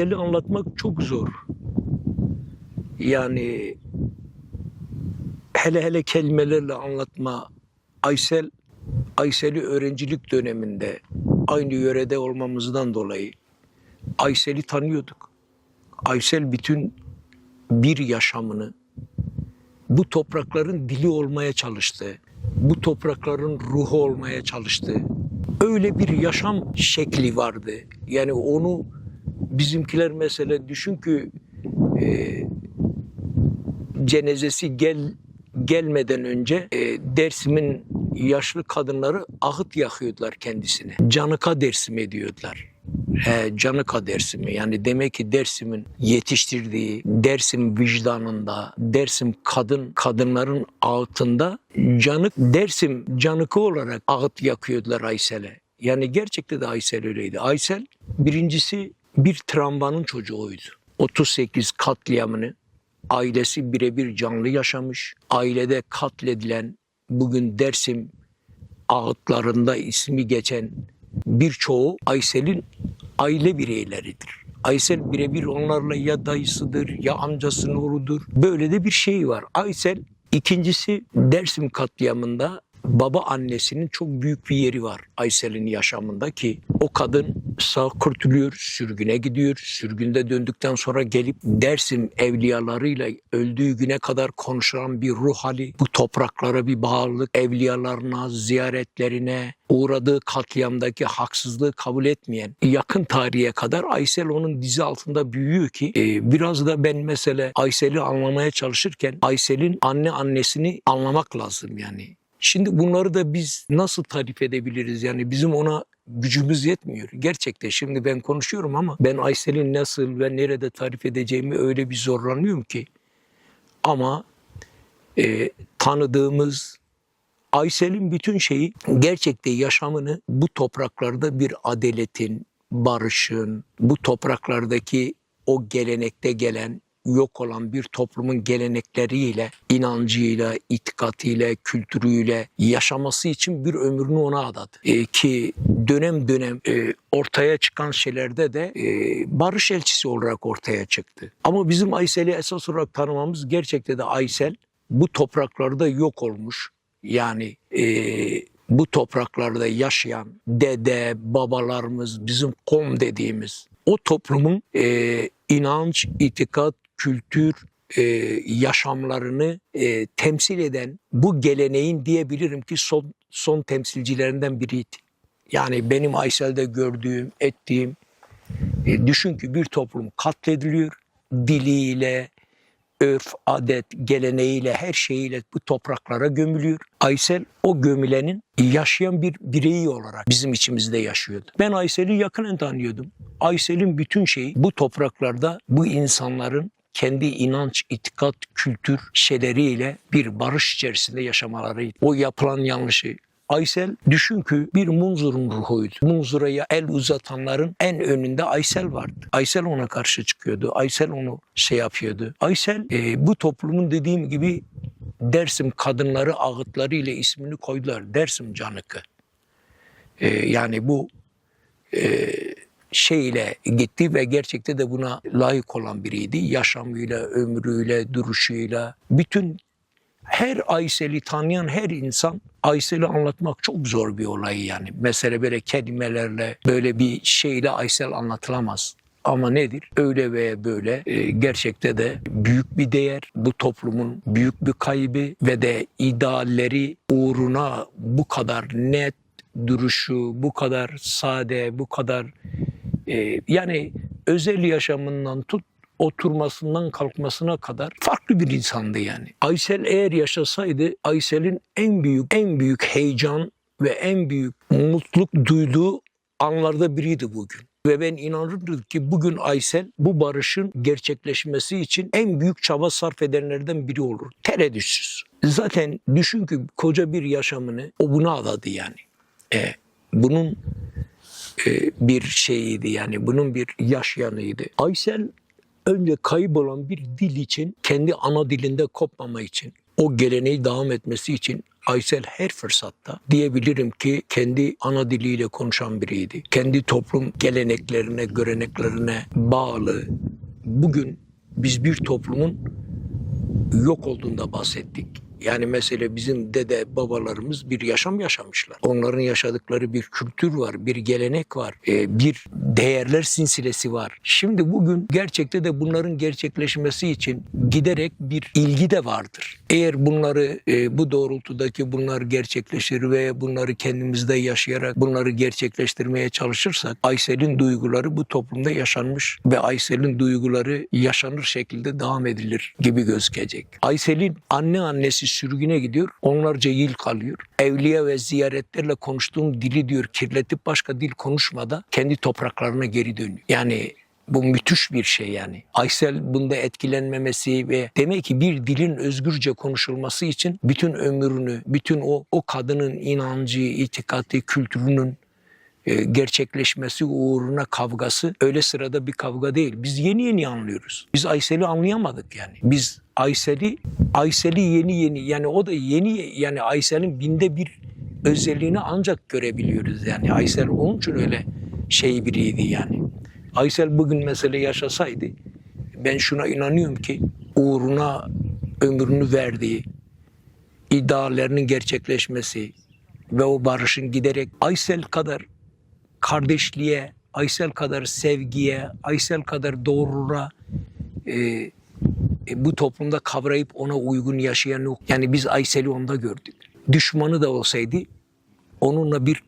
Aysel'i anlatmak çok zor. Yani hele hele kelimelerle anlatma. Aysel, Aysel'i öğrencilik döneminde aynı yörede olmamızdan dolayı Aysel'i tanıyorduk. Aysel bütün bir yaşamını bu toprakların dili olmaya çalıştı. Bu toprakların ruhu olmaya çalıştı. Öyle bir yaşam şekli vardı. Yani onu bizimkiler mesela düşün ki e, cenazesi gel gelmeden önce e, Dersim'in yaşlı kadınları ahıt yakıyordular kendisine. Canıka Dersim ediyordular. He, Canıka Dersim'i yani demek ki Dersim'in yetiştirdiği Dersim vicdanında Dersim kadın kadınların altında canık Dersim canıkı olarak ağıt yakıyordular Aysel'e. Yani gerçekten de Aysel öyleydi. Aysel birincisi bir travmanın çocuğuydu. 38 katliamını ailesi birebir canlı yaşamış. Ailede katledilen bugün Dersim ağıtlarında ismi geçen birçoğu Aysel'in aile bireyleridir. Aysel birebir onlarla ya dayısıdır ya amcasının oğludur. Böyle de bir şey var. Aysel ikincisi Dersim katliamında baba annesinin çok büyük bir yeri var Aysel'in yaşamında ki o kadın sağ kurtuluyor, sürgüne gidiyor. Sürgünde döndükten sonra gelip Dersim evliyalarıyla öldüğü güne kadar konuşan bir ruh hali, bu topraklara bir bağlılık, evliyalarına, ziyaretlerine, uğradığı katliamdaki haksızlığı kabul etmeyen yakın tarihe kadar Aysel onun dizi altında büyüyor ki e, biraz da ben mesela Aysel'i anlamaya çalışırken Aysel'in anne annesini anlamak lazım yani. Şimdi bunları da biz nasıl tarif edebiliriz? Yani bizim ona gücümüz yetmiyor. Gerçekten şimdi ben konuşuyorum ama ben Aysel'in nasıl ve nerede tarif edeceğimi öyle bir zorlanıyorum ki. Ama e, tanıdığımız Aysel'in bütün şeyi gerçekte yaşamını bu topraklarda bir adaletin, barışın, bu topraklardaki o gelenekte gelen yok olan bir toplumun gelenekleriyle, inancıyla, itikatıyla, kültürüyle yaşaması için bir ömrünü ona adadı. E, ki dönem dönem e, ortaya çıkan şeylerde de e, barış elçisi olarak ortaya çıktı. Ama bizim Aysel'i esas olarak tanımamız gerçekte de Aysel bu topraklarda yok olmuş. Yani e, bu topraklarda yaşayan dede, babalarımız, bizim kom dediğimiz o toplumun e, inanç, itikat, kültür e, yaşamlarını e, temsil eden bu geleneğin diyebilirim ki son, son temsilcilerinden biriydi. Yani benim Aysel'de gördüğüm, ettiğim, e, düşün ki bir toplum katlediliyor, diliyle, örf, adet, geleneğiyle, her şeyiyle bu topraklara gömülüyor. Aysel o gömülenin yaşayan bir bireyi olarak bizim içimizde yaşıyordu. Ben Aysel'i yakinen tanıyordum. Aysel'in bütün şeyi bu topraklarda bu insanların kendi inanç, itikat, kültür şeyleriyle bir barış içerisinde yaşamalarıydı. O yapılan yanlışı Aysel düşün ki bir Munzur'un ruhuydu. Munzur'a el uzatanların en önünde Aysel vardı. Aysel ona karşı çıkıyordu. Aysel onu şey yapıyordu. Aysel e, bu toplumun dediğim gibi Dersim kadınları ağıtları ile ismini koydular. Dersim Canıkı. E, yani bu e, şeyle gitti ve gerçekte de buna layık olan biriydi. Yaşamıyla, ömrüyle, duruşuyla, bütün her Aysel'i tanıyan her insan Aysel'i anlatmak çok zor bir olay yani. Mesela böyle kelimelerle böyle bir şeyle Aysel anlatılamaz. Ama nedir? Öyle veya böyle e, gerçekte de büyük bir değer, bu toplumun büyük bir kaybı ve de idealleri uğruna bu kadar net duruşu, bu kadar sade, bu kadar e, yani özel yaşamından tut oturmasından kalkmasına kadar farklı bir insandı yani. Aysel eğer yaşasaydı Aysel'in en büyük en büyük heyecan ve en büyük mutluluk duyduğu anlarda biriydi bugün. Ve ben inanırdım ki bugün Aysel bu barışın gerçekleşmesi için en büyük çaba sarf edenlerden biri olur. Tereddütsüz. Zaten düşün ki koca bir yaşamını o buna adadı yani. E, bunun bir şeyiydi yani bunun bir yaşayanıydı. Aysel önce kaybolan bir dil için kendi ana dilinde kopmama için o geleneği devam etmesi için Aysel her fırsatta diyebilirim ki kendi ana diliyle konuşan biriydi. Kendi toplum geleneklerine, göreneklerine bağlı. Bugün biz bir toplumun yok olduğunda bahsettik. Yani mesela bizim dede babalarımız bir yaşam yaşamışlar. Onların yaşadıkları bir kültür var, bir gelenek var, e, bir değerler silsilesi var. Şimdi bugün gerçekte de bunların gerçekleşmesi için giderek bir ilgi de vardır. Eğer bunları e, bu doğrultudaki bunlar gerçekleşir ve bunları kendimizde yaşayarak bunları gerçekleştirmeye çalışırsak Aysel'in duyguları bu toplumda yaşanmış ve Aysel'in duyguları yaşanır şekilde devam edilir gibi gözükecek. Aysel'in anne annesi sürgüne gidiyor, onlarca yıl kalıyor. Evliya ve ziyaretlerle konuştuğum dili diyor kirletip başka dil konuşmadan kendi topraklarına geri dönüyor. Yani bu müthiş bir şey yani. Aysel bunda etkilenmemesi ve demek ki bir dilin özgürce konuşulması için bütün ömrünü, bütün o o kadının inancı, itikadi, kültürünün gerçekleşmesi uğruna kavgası öyle sırada bir kavga değil. Biz yeni yeni anlıyoruz. Biz Aysel'i anlayamadık yani. Biz Aysel'i Aysel'i yeni yeni yani o da yeni yani Aysel'in binde bir özelliğini ancak görebiliyoruz yani. Aysel onun için öyle şey biriydi yani. Aysel bugün mesela yaşasaydı ben şuna inanıyorum ki uğruna ömrünü verdiği ideallerinin gerçekleşmesi ve o barışın giderek Aysel kadar kardeşliğe, Aysel kadar sevgiye, Aysel kadar doğruluğa e, e, bu toplumda kavrayıp ona uygun yaşayan yok. Yani biz Aysel'i onda gördük. Düşmanı da olsaydı onunla bir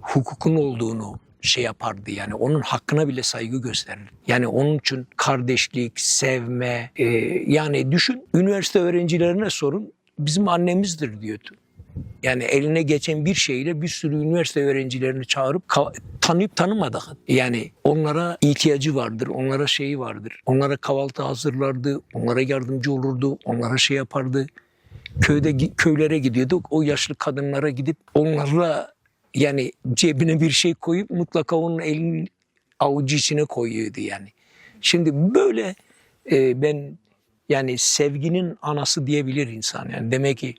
hukukun olduğunu şey yapardı yani onun hakkına bile saygı gösterir. Yani onun için kardeşlik, sevme e, yani düşün üniversite öğrencilerine sorun bizim annemizdir diyordu. Yani eline geçen bir şeyle bir sürü üniversite öğrencilerini çağırıp tanıyıp tanımadık. Yani onlara ihtiyacı vardır, onlara şeyi vardır. Onlara kahvaltı hazırlardı, onlara yardımcı olurdu, onlara şey yapardı. Köyde köylere gidiyorduk. O yaşlı kadınlara gidip onlarla yani cebine bir şey koyup mutlaka onun elinin avucu içine koyuyordu yani. Şimdi böyle e, ben yani sevginin anası diyebilir insan. Yani demek ki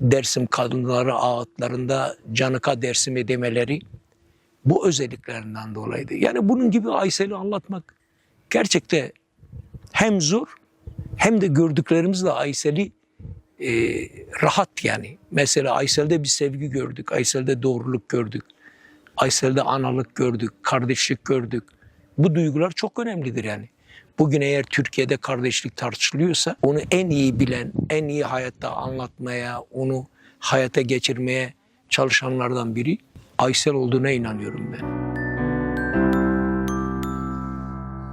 Dersim kadınları ağıtlarında canıka Dersim'e demeleri bu özelliklerinden dolayıydı. Yani bunun gibi Aysel'i anlatmak gerçekte hem zor hem de gördüklerimizle Aysel'i e, rahat yani. Mesela Aysel'de bir sevgi gördük, Aysel'de doğruluk gördük, Aysel'de analık gördük, kardeşlik gördük. Bu duygular çok önemlidir yani. Bugün eğer Türkiye'de kardeşlik tartışılıyorsa onu en iyi bilen, en iyi hayatta anlatmaya, onu hayata geçirmeye çalışanlardan biri Aysel olduğuna inanıyorum ben.